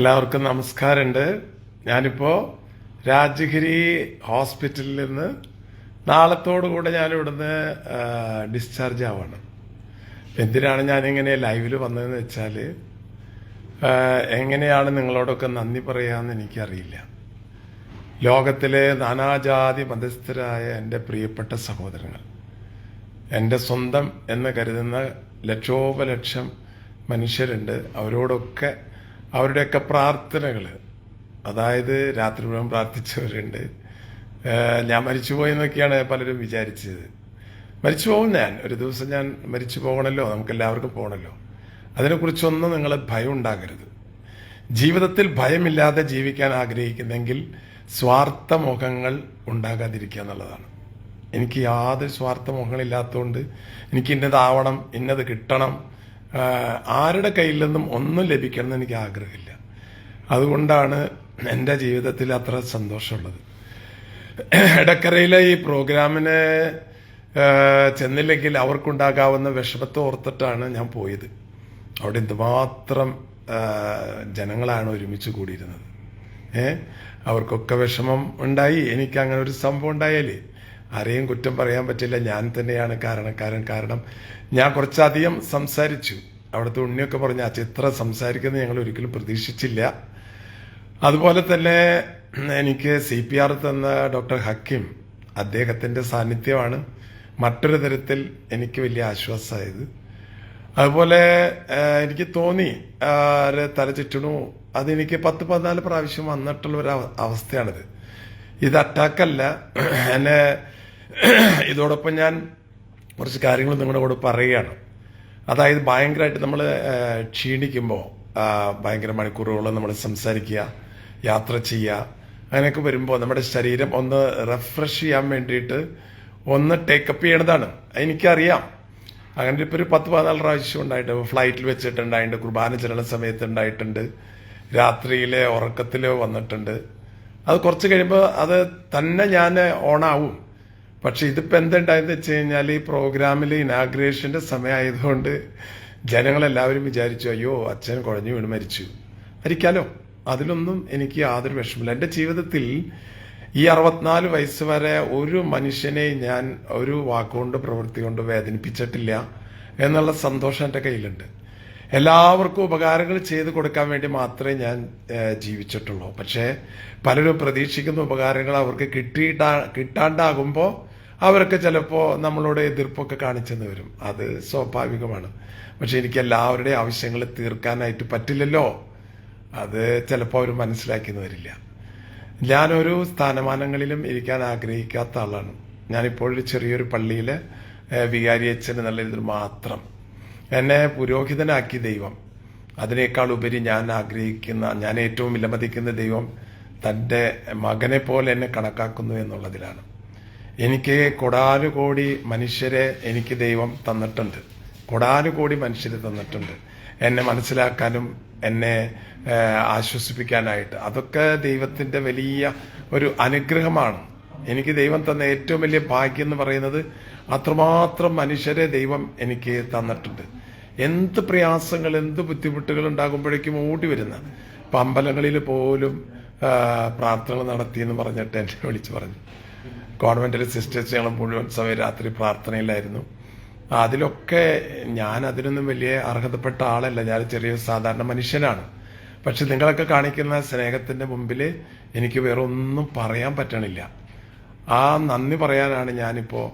എല്ലാവർക്കും നമസ്കാരമുണ്ട്. ഞാനിപ്പോൾ രാജഗിരി ഹോസ്പിറ്റലിൽ നിന്ന് നാളത്തോടു കൂടെ ഞാൻ ഇവിടുന്ന് ഡിസ്ചാർജ് ആവാണ്. എന്തിനാണ് ഞാനിങ്ങനെ ലൈവിൽ വന്നതെന്ന് വെച്ചാൽ എങ്ങനെയാണ് നിങ്ങളോടൊക്കെ നന്ദി പറയാമെന്ന് എനിക്കറിയില്ല. ലോകത്തിലെ നാനാജാതി മതസ്ഥരായ എന്റെ പ്രിയപ്പെട്ട സഹോദരങ്ങൾ എന്റെ സ്വന്തം എന്ന് കരുതുന്ന ലക്ഷോപലക്ഷം മനുഷ്യരുണ്ട്. അവരോടൊക്കെ അവരുടെയൊക്കെ പ്രാർത്ഥനകൾ അതായത് രാത്രി മുഴുവൻ പ്രാർത്ഥിച്ചവരുണ്ട്. ഞാൻ മരിച്ചുപോയെന്നൊക്കെയാണ് പലരും വിചാരിച്ചത്. മരിച്ചു പോകും ഞാൻ. ഒരു ദിവസം ഞാൻ മരിച്ചു പോകണമല്ലോ നമുക്ക് എല്ലാവർക്കും പോകണമല്ലോ അതിനെക്കുറിച്ചൊന്നും നിങ്ങൾ ഭയം ഉണ്ടാകരുത്. ജീവിതത്തിൽ ഭയമില്ലാതെ ജീവിക്കാൻ ആഗ്രഹിക്കുന്നെങ്കിൽ സ്വാർത്ഥ മുഖങ്ങൾ ഉണ്ടാകാതിരിക്കുക എന്നുള്ളതാണ്. എനിക്ക് യാതൊരു സ്വാർത്ഥ മുഖങ്ങളില്ലാത്തതുകൊണ്ട് എനിക്ക് ഇന്നതാവണം ഇന്നത് കിട്ടണം ആരുടെ കയ്യിൽ നിന്നും ഒന്നും ലഭിക്കണമെന്ന് എനിക്ക് ആഗ്രഹമില്ല. അതുകൊണ്ടാണ് എന്റെ ജീവിതത്തിൽ അത്ര സന്തോഷമുള്ളത്. ഇടക്കരയിലെ ഈ പ്രോഗ്രാമിന് ചെന്നില്ലെങ്കിൽ അവർക്കുണ്ടാകാവുന്ന വിഷമത്തെ ഓർത്തിട്ടാണ് ഞാൻ പോയത്. അവിടെ എന്തുമാത്രം ജനങ്ങളാണ് ഒരുമിച്ച് കൂടിയിരുന്നത്. ഏ? അവർക്കൊക്കെ വിഷമം ഉണ്ടായി. എനിക്ക് അങ്ങനെ ഒരു സംഭവം ഉണ്ടായാലേ ആരെയും കുറ്റം പറയാൻ പറ്റില്ല. ഞാൻ തന്നെയാണ് കാരണക്കാരൻ. കാരണം ഞാൻ കുറച്ചധികം സംസാരിച്ചു. അവിടുത്തെ ഉണ്ണിയൊക്കെ പറഞ്ഞു ആ ചിത്രം സംസാരിക്കുന്നത് ഞങ്ങൾ ഒരിക്കലും പ്രതീക്ഷിച്ചില്ല. അതുപോലെ തന്നെ എനിക്ക് സി പി ആർ തന്ന ഡോക്ടർ ഹക്കിം അദ്ദേഹത്തിന്റെ സാന്നിധ്യമാണ് മറ്റൊരു തരത്തിൽ എനിക്ക് വലിയ ആശ്വാസമായത്. അതുപോലെ എനിക്ക് തോന്നി തലചുറ്റണു അതെനിക്ക് പത്ത് പതിനാല് പ്രാവശ്യം വന്നിട്ടുള്ള ഒരു അവ- അവസ്ഥയാണിത്. ഇത് അറ്റാക്കല്ല. എന്നെ ഇതോടൊപ്പം ഞാൻ കുറച്ച് കാര്യങ്ങൾ നിങ്ങളുടെ കൂടെ പറയുകയാണ്. അതായത് ഭയങ്കരമായിട്ട് നമ്മൾ ക്ഷീണിക്കുമ്പോൾ ഭയങ്കര മണിക്കൂറുകളോളം നമ്മൾ സംസാരിക്കുക യാത്ര ചെയ്യുക അങ്ങനെയൊക്കെ വരുമ്പോൾ നമ്മുടെ ശരീരം ഒന്ന് റിഫ്രഷ് ചെയ്യാൻ വേണ്ടിയിട്ട് ഒന്ന് ടേക്കപ്പ് ചെയ്യണതാണ്. എനിക്കറിയാം. അങ്ങനെ ഇപ്പോൾ ഒരു പത്ത് പതിനാല് പ്രാവശ്യം ഉണ്ടായിട്ട് ഫ്ലൈറ്റിൽ വെച്ചിട്ടുണ്ടായിട്ടുണ്ട് കുർബാന ചെല്ലുന്ന സമയത്ത് ഉണ്ടായിട്ടുണ്ട് രാത്രിയിലെ ഉറക്കത്തിൽ വന്നിട്ടുണ്ട്. അത് കുറച്ച് കഴിയുമ്പോൾ അത് തന്നെ ഞാൻ ഓണാവും പക്ഷെ ഇതിപ്പോ എന്തുണ്ടായെന്ന് വെച്ച് കഴിഞ്ഞാൽ ഈ പ്രോഗ്രാമിൽ ഇനാഗ്രേഷന്റെ സമയമായതുകൊണ്ട് ജനങ്ങളെല്ലാവരും വിചാരിച്ചു അയ്യോ അച്ഛൻ കുഴഞ്ഞു വീണ് മരിച്ചു. മരിക്കാലോ? അതിലൊന്നും എനിക്ക് യാതൊരു വിഷമില്ല എന്റെ ജീവിതത്തിൽ ഈ അറുപത്തിനാല് വയസ്സ് വരെ ഒരു മനുഷ്യനെ ഞാൻ ഒരു വാക്കുകൊണ്ട് പ്രവൃത്തി കൊണ്ട് വേദനിപ്പിച്ചിട്ടില്ല എന്നുള്ള സന്തോഷം എന്റെ കയ്യിലുണ്ട്. എല്ലാവർക്കും ഉപകാരങ്ങൾ ചെയ്ത് കൊടുക്കാൻ വേണ്ടി മാത്രമേ ഞാൻ ജീവിച്ചിട്ടുള്ളൂ. പക്ഷേ പലരും പ്രതീക്ഷിക്കുന്ന ഉപകാരങ്ങൾ അവർക്ക് കിട്ടിയിട്ടാ കിട്ടാണ്ടാകുമ്പോൾ അവരൊക്കെ ചിലപ്പോൾ നമ്മളോട് എതിർപ്പൊക്കെ കാണിച്ചെന്ന് വരും. അത് സ്വാഭാവികമാണ്. പക്ഷെ എനിക്ക് എല്ലാവരുടെയും ആവശ്യങ്ങൾ തീർക്കാനായിട്ട് പറ്റില്ലല്ലോ. അത് ചിലപ്പോൾ അവർ മനസ്സിലാക്കിയെന്ന് വരില്ല. ഞാനൊരു സ്ഥാനമാനങ്ങളിലും ഇരിക്കാൻ ആഗ്രഹിക്കാത്ത ആളാണ്. ഞാനിപ്പോഴൊരു ചെറിയൊരു പള്ളിയിലെ വികാരി അച്ഛൻ എന്നുള്ള രീതിയിൽ മാത്രം. എന്നെ പുരോഹിതനാക്കി ദൈവം. അതിനേക്കാൾ ഉപരി ഞാൻ ആഗ്രഹിക്കുന്ന ഞാൻ ഏറ്റവും വിലമതിക്കുന്ന ദൈവം തന്റെ മകനെ പോലെ എന്നെ കണക്കാക്കുന്നു എന്നുള്ളതിലാണ്. എനിക്ക് കൊടാനുകോടി മനുഷ്യരെ എനിക്ക് ദൈവം തന്നിട്ടുണ്ട്. കൊടാനുകോടി മനുഷ്യരെ തന്നിട്ടുണ്ട്. എന്നെ മനസ്സിലാക്കാനും എന്നെ ആശ്വസിപ്പിക്കാനായിട്ട്. അതൊക്കെ ദൈവത്തിന്റെ വലിയ ഒരു അനുഗ്രഹമാണ്. എനിക്ക് ദൈവം തന്ന ഏറ്റവും വലിയ ഭാഗ്യം എന്ന് പറയുന്നത് അത്രമാത്രം മനുഷ്യരെ ദൈവം എനിക്ക് തന്നിട്ടുണ്ട്. എന്ത് പ്രയാസങ്ങൾ എന്ത് ബുദ്ധിമുട്ടുകൾ ഉണ്ടാകുമ്പോഴേക്കും ഓടി വരുന്ന അമ്പലങ്ങളിൽ പോലും പ്രാർത്ഥന നടത്തിയെന്ന് പറഞ്ഞിട്ട് എന്നെ വിളിച്ചു പറഞ്ഞു. ഗവൺമെന്റിലെ സിസ്റ്റേഴ്സ് ഞങ്ങൾ മുഴുവൻ സമയം രാത്രി പ്രാർത്ഥനയിലായിരുന്നു. അതിലൊക്കെ ഞാൻ അതിനൊന്നും വലിയ അർഹതപ്പെട്ട ആളല്ല. ഞാൻ ചെറിയ സാധാരണ മനുഷ്യനാണ്. പക്ഷെ നിങ്ങളൊക്കെ കാണിക്കുന്ന സ്നേഹത്തിന്റെ മുമ്പിൽ എനിക്ക് വേറെ ഒന്നും പറയാൻ പറ്റണില്ല. ആ നന്ദി പറയാനാണ് ഞാനിപ്പോൾ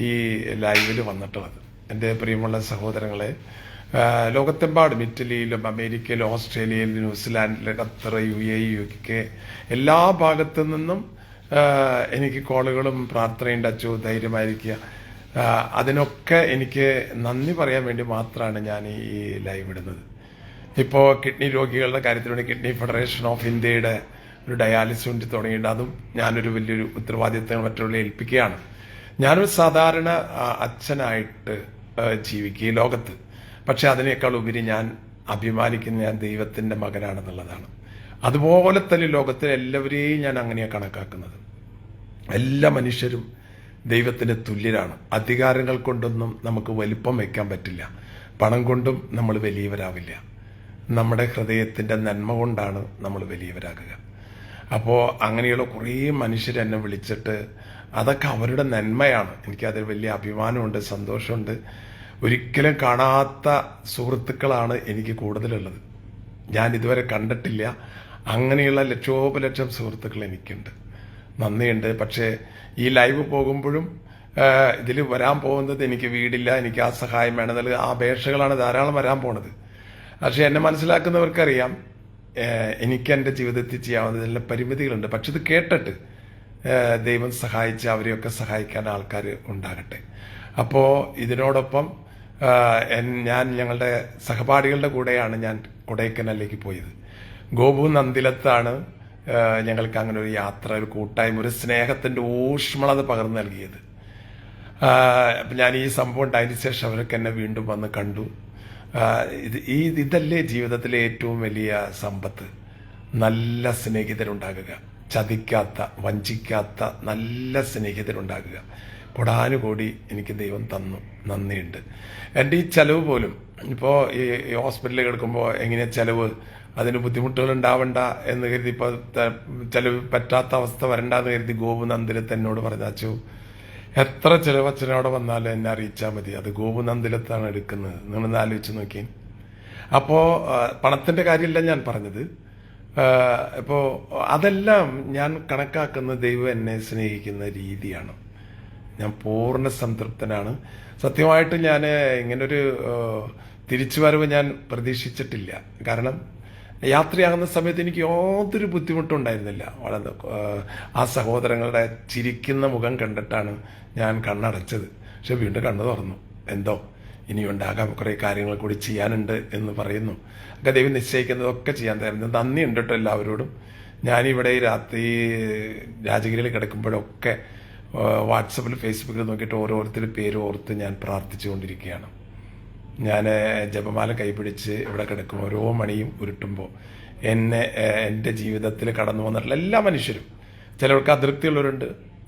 ഈ ലൈവിൽ വന്നിട്ടുള്ളത്. എന്റെ പ്രിയമുള്ള സഹോദരങ്ങളെ ലോകത്തെമ്പാടും ഇറ്റലിയിലും അമേരിക്കയിലും ഓസ്ട്രേലിയയിലും ന്യൂസിലാൻഡിലും Qatar U A U K എല്ലാ ഭാഗത്തു നിന്നും എനിക്ക് കോളുകളും പ്രാർത്ഥനയും ടച്ചു ധൈര്യമായിരിക്കുക. അതിനൊക്കെ എനിക്ക് നന്ദി പറയാൻ വേണ്ടി മാത്രമാണ് ഞാൻ ഈ ലൈവ് ഇടുന്നത്. ഇപ്പോൾ കിഡ്നി രോഗികളുടെ കാര്യത്തിൽ വേണ്ടി കിഡ്നി ഫെഡറേഷൻ ഓഫ് ഇന്ത്യയുടെ ഒരു ഡയാലിസിസ് യൂണിറ്റ് തുടങ്ങിയിട്ട് അതും ഞാനൊരു വലിയൊരു ഉത്തരവാദിത്തങ്ങൾ മറ്റുള്ള ഏൽപ്പിക്കുകയാണ്. ഞാനൊരു സാധാരണ അച്ഛനായിട്ട് ജീവിക്കുക ഈ ലോകത്ത്. പക്ഷെ അതിനേക്കാൾ ഉപരി ഞാൻ അഭിമാനിക്കുന്ന ഞാൻ ദൈവത്തിന്റെ മകനാണെന്നുള്ളതാണ്. അതുപോലെ തന്നെ ലോകത്തിലെ എല്ലാവരെയും ഞാൻ അങ്ങനെയാണ് കണക്കാക്കുന്നത്. എല്ലാ മനുഷ്യരും ദൈവത്തിന് തുല്യരാണ്. അധികാരങ്ങൾ കൊണ്ടൊന്നും നമുക്ക് വലിപ്പം വയ്ക്കാൻ പറ്റില്ല. പണം കൊണ്ടും നമ്മൾ വലിയവരാവില്ല. നമ്മുടെ ഹൃദയത്തിന്റെ നന്മ കൊണ്ടാണ് നമ്മൾ വലിയവരാകുക. അപ്പോൾ അങ്ങനെയുള്ള കുറേ മനുഷ്യർ എന്നെ വിളിച്ചിട്ട് അതൊക്കെ അവരുടെ നന്മയാണ്. എനിക്കതിൽ വലിയ അഭിമാനമുണ്ട് സന്തോഷമുണ്ട്. ഒരിക്കലും കാണാത്ത സുഹൃത്തുക്കളാണ് എനിക്ക് കൂടുതലുള്ളത്. ഞാൻ ഇതുവരെ കണ്ടിട്ടില്ല. അങ്ങനെയുള്ള ലക്ഷോപലക്ഷം സുഹൃത്തുക്കൾ എനിക്കുണ്ട്. നന്ദിയുണ്ട്. പക്ഷേ ഈ ലൈവ് പോകുമ്പോഴും ഇതിൽ വരാൻ പോകുന്നത് എനിക്ക് വീടില്ല എനിക്ക് ആ സഹായം വേണം വേണമെന്നുള്ള ആ അപേക്ഷകളാണ് ധാരാളം വരാൻ പോണത്. പക്ഷെ എന്നെ മനസ്സിലാക്കുന്നവർക്കറിയാം എനിക്ക് എന്റെ ജീവിതത്തിൽ ചെയ്യാവുന്നതിനുള്ള പരിമിതികളുണ്ട്. പക്ഷെ ഇത് കേട്ടിട്ട് ദൈവം സഹായിച്ച് അവരെയൊക്കെ സഹായിക്കാൻ ആൾക്കാർ ഉണ്ടാകട്ടെ. അപ്പോൾ ഇതിനോടൊപ്പം ഞാൻ ഞങ്ങളുടെ സഹപാഠികളുടെ കൂടെയാണ് ഞാൻ കൊടൈക്കനാലിലേക്ക് പോയത്. ഗോപു നന്ദിലത്താണ് ഞങ്ങൾക്ക് അങ്ങനെ ഒരു യാത്ര ഒരു കൂട്ടായ്മ ഒരു സ്നേഹത്തിന്റെ ഊഷ്മളത പകർന്നു നൽകിയത്. ഞാൻ ഈ സംഭവം ഉണ്ടായതിനു ശേഷം അവരൊക്കെ എന്നെ വീണ്ടും വന്ന് കണ്ടു. ഇത് ഈ ഇതല്ലേ ജീവിതത്തിലെ ഏറ്റവും വലിയ സമ്പത്ത്. നല്ല സ്നേഹിതരുണ്ടാകുക ചതിക്കാത്ത വഞ്ചിക്കാത്ത നല്ല സ്നേഹിതരുണ്ടാകുക. കൊടാനുകൂടി എനിക്ക് ദൈവം തന്നു നന്ദിയുണ്ട്. എന്റെ ഈ ചെലവ് പോലും ഇപ്പോൾ ഈ ഹോസ്പിറ്റലിൽ കിടക്കുമ്പോൾ എങ്ങനെ ചിലവ്? അതിന് ബുദ്ധിമുട്ടുകൾ ഉണ്ടാവണ്ട എന്ന് കരുതി ഇപ്പോൾ ചിലവ് പറ്റാത്ത അവസ്ഥ വരണ്ട എന്ന് കരുതി ഗോപു നന്ദിലത്ത് എന്നോട് പറഞ്ഞു എത്ര ചിലവ് അച്ഛനോട് വന്നാലും എന്നെ അറിയിച്ചാൽ മതി. അത് ഗോപു നന്ദിലത്താണ് എടുക്കുന്നത്. നിങ്ങളൊന്ന് ആലോചിച്ച് നോക്കി അപ്പോൾ പണത്തിന്റെ കാര്യമല്ല ഞാൻ പറഞ്ഞത്. ഇപ്പോൾ അതെല്ലാം ഞാൻ കണക്കാക്കുന്ന ദൈവം എന്നെ സ്നേഹിക്കുന്ന രീതിയാണ്. ഞാൻ പൂർണ സംതൃപ്തനാണ്. സത്യമായിട്ട് ഞാൻ ഇങ്ങനൊരു തിരിച്ചുവരവ് ഞാൻ പ്രതീക്ഷിച്ചിട്ടില്ല. കാരണം യാത്രയാകുന്ന സമയത്ത് എനിക്ക് യാതൊരു ബുദ്ധിമുട്ടും ഉണ്ടായിരുന്നില്ല വളരെ ആ സഹോദരങ്ങളുടെ ചിരിക്കുന്ന മുഖം കണ്ടിട്ടാണ് ഞാൻ കണ്ണടച്ചത്. പക്ഷെ വീണ്ടും കണ്ണു തുറന്നു. എന്തോ ഇനി ഉണ്ടാകാം കുറേ കാര്യങ്ങൾ കൂടി ചെയ്യാനുണ്ട് എന്ന് പറയുന്നു. ഒക്കെ ദൈവം നിശ്ചയിക്കുന്നതൊക്കെ ചെയ്യാൻ തരുന്നു. നന്ദിയുണ്ട് കേട്ടോ എല്ലാവരോടും. ഞാനിവിടെ രാത്രി രാജഗിരിയിൽ കിടക്കുമ്പോഴൊക്കെ വാട്സപ്പിൽ ഫേസ്ബുക്കിൽ നോക്കിയിട്ട് ഓരോരുത്തർ പേര് ഓർത്ത് ഞാൻ പ്രാർത്ഥിച്ചുകൊണ്ടിരിക്കുകയാണ്. ഞാൻ ജപമാല കൈപിടിച്ച് ഇവിടെ കിടക്കും. ഓരോ മണിയും ഉരുട്ടുമ്പോൾ എന്നെ എന്റെ ജീവിതത്തിൽ കടന്നു വന്നിട്ടുള്ള എല്ലാ മനുഷ്യരും. ചിലർക്ക് അതൃപ്തിയുള്ളവരുണ്ട്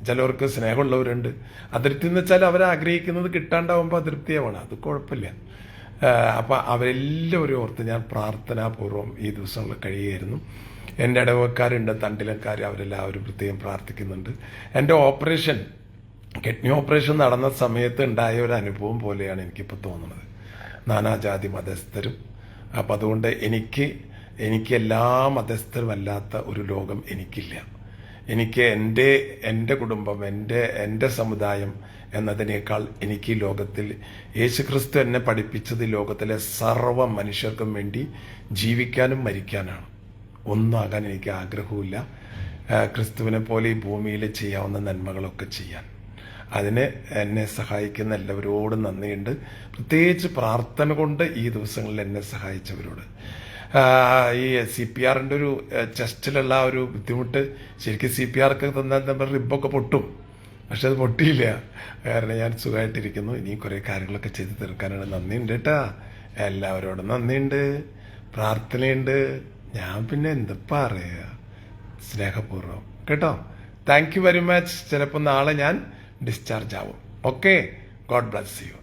ചിലവർക്ക് സ്നേഹമുള്ളവരുണ്ട്. അതൃപ്തി എന്ന് വെച്ചാൽ അവർ ആഗ്രഹിക്കുന്നത് കിട്ടാണ്ടാവുമ്പോൾ അതൃപ്തിയാവണം. അത് കുഴപ്പമില്ല. ഏഹ്, അപ്പം അവരെല്ലാവരും ഓർത്ത് ഞാൻ പ്രാർത്ഥനാപൂർവം ഈ ദിവസങ്ങൾ കഴിയുമായിരുന്നു എന്റെ ഇടവക്കാരുണ്ട് തണ്ടിലക്കാർ അവരെല്ലാവരും പ്രത്യേകം പ്രാർത്ഥിക്കുന്നുണ്ട്. എന്റെ ഓപ്പറേഷൻ കിഡ്നി ഓപ്പറേഷൻ നടന്ന സമയത്ത് ഉണ്ടായ ഒരു അനുഭവം പോലെയാണ് എനിക്കിപ്പോൾ തോന്നുന്നത്. നാനാജാതി മതസ്ഥരും. അപ്പം അതുകൊണ്ട് എനിക്ക് എനിക്ക് എല്ലാ മതസ്ഥരും അല്ലാത്ത ഒരു ലോകം എനിക്കില്ല. എനിക്ക് എന്റെ എന്റെ കുടുംബം എന്റെ എന്റെ സമുദായം എന്നതിനേക്കാൾ എനിക്ക് ലോകത്തിൽ യേശുക്രിസ്തു എന്നെ പഠിപ്പിച്ചത് ലോകത്തിലെ സർവ മനുഷ്യർക്കും വേണ്ടി ജീവിക്കാനും മരിക്കാനാണ്. ഒന്നാകാൻ എനിക്ക് ആഗ്രഹവുമില്ല. ക്രിസ്തുവിനെ പോലെ ഈ ഭൂമിയിൽ ചെയ്യാവുന്ന നന്മകളൊക്കെ ചെയ്യാൻ. അതിന് എന്നെ സഹായിക്കുന്ന എല്ലാവരോടും നന്ദിയുണ്ട്. പ്രത്യേകിച്ച് പ്രാർത്ഥന കൊണ്ട് ഈ ദിവസങ്ങളിൽ എന്നെ സഹായിച്ചവരോട്. ഈ സി പി ആറിന്റെ ഒരു ചെസ്റ്റിലുള്ള ഒരു ബുദ്ധിമുട്ട് ശരിക്കും സി പി ആർക്ക് തന്നാൽ നമ്മൾ റിബൊക്കെ പൊട്ടും. പക്ഷെ അത് പൊട്ടിയില്ല. കാരണം ഞാൻ സുഖമായിട്ടിരിക്കുന്നു ഇനിയും കുറേ കാര്യങ്ങളൊക്കെ ചെയ്തു തീർക്കാനാണ്. നന്ദിയുണ്ട് കേട്ടാ. എല്ലാവരോടും നന്ദിയുണ്ട്. പ്രാർത്ഥനയുണ്ട്. ഞാൻ പിന്നെ എന്താ പറയുക സ്നേഹപൂർവം. കേട്ടോ? താങ്ക് യു വെരി മച്ച് ചിലപ്പോൾ നാളെ ഞാൻ ഡിസ്ചാർജ് ആവും. Okay God bless you